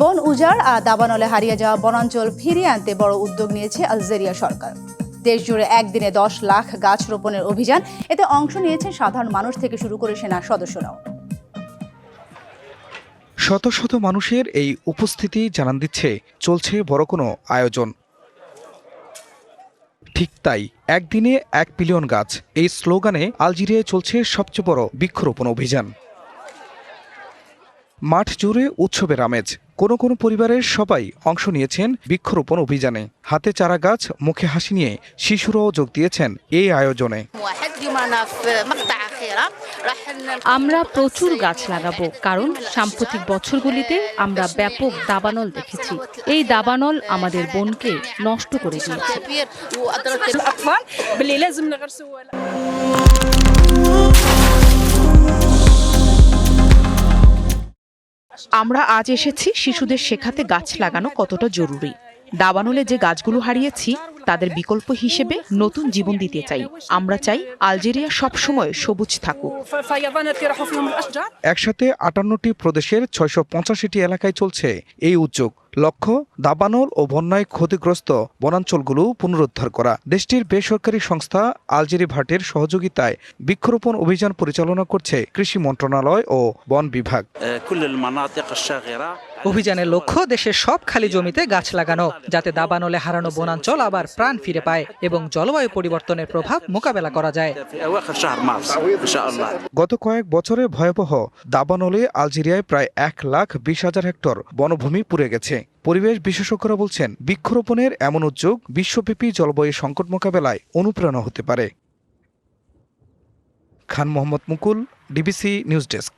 বন উজাড় আর দাবানলে হারিয়ে যাওয়া বনাঞ্চল ফিরিয়ে আনতে বড় উদ্যোগ নিয়েছে আলজেরিয়া সরকার। দেশ জুড়ে একদিনে দশ লাখ গাছ রোপণের অভিযান, এতে অংশ নিয়েছেন সাধারণ মানুষ থেকে শুরু করে সেনা সদস্যরাও। শত শত মানুষের এই উপস্থিতি জানান দিচ্ছে, চলছে বড় কোনো আয়োজন। ঠিক তাই, একদিনে এক বিলিয়ন গাছ, এই স্লোগানে আলজেরিয়ায় চলছে সবচেয়ে বড় বৃক্ষরোপণ অভিযান। মাঠ জুড়ে উৎসবের আমেজ। কোনো কোনো পরিবারের সবাই অংশ নিয়েছেন বৃক্ষরোপণ অভিযানে। হাতে চারা গাছ মুখে হাসি নিয়ে শিশুরাও যোগ দিয়েছেন এই আয়োজনে। আমরা প্রচুর গাছ লাগাবো কারণ সাম্প্রতিক বছরগুলিতে আমরা ব্যাপক দাবানল দেখেছি। এই দাবানল আমাদের বনকে নষ্ট করে দিয়েছে। আমরা আজ এসেছি শিশুদের শেখাতে গাছ লাগানো কতটা জরুরি। দাবানলে যে গাছগুলো হারিয়েছি, তাদের বিকল্প হিসেবে নতুন জীবন দিতে চাই। আমরা চাই আলজেরিয়া সবসময় সবুজ থাকুক। একসাথে আটান্নটি প্রদেশের ছয়শো পঁচাশিটি এলাকায় চলছে এই উদ্যোগ। লক্ষ্য, দাবানল ও বন্যায় ক্ষতিগ্রস্ত বনাঞ্চলগুলো পুনরুদ্ধার করা। দেশটির বেসরকারি সংস্থা আলজেরি ভাটের সহযোগিতায় বৃক্ষরোপণ অভিযান পরিচালনা করছে কৃষি মন্ত্রণালয় ও বন বিভাগ। অভিযানের লক্ষ্য দেশের সব খালি জমিতে গাছ লাগানো, যাতে দাবানলে হারানো বনাঞ্চল আবার প্রাণ ফিরে পায় এবং জলবায়ু পরিবর্তনের প্রভাব মোকাবেলা করা যায়। গত কয়েক বছরে ভয়াবহ দাবানলে আলজেরিয়ায় প্রায় এক লাখ বিশ হাজার হেক্টর বনভূমি পুড়ে গেছে। পরিবেশ বিশেষজ্ঞরা বলছেন, বৃক্ষরোপণের এমন উদ্যোগ বিশ্বব্যাপী জলবায়ু সংকট মোকাবেলায় অনুপ্রেরণা হতে পারে। Khan Mohammad Mukul, DBC news desk.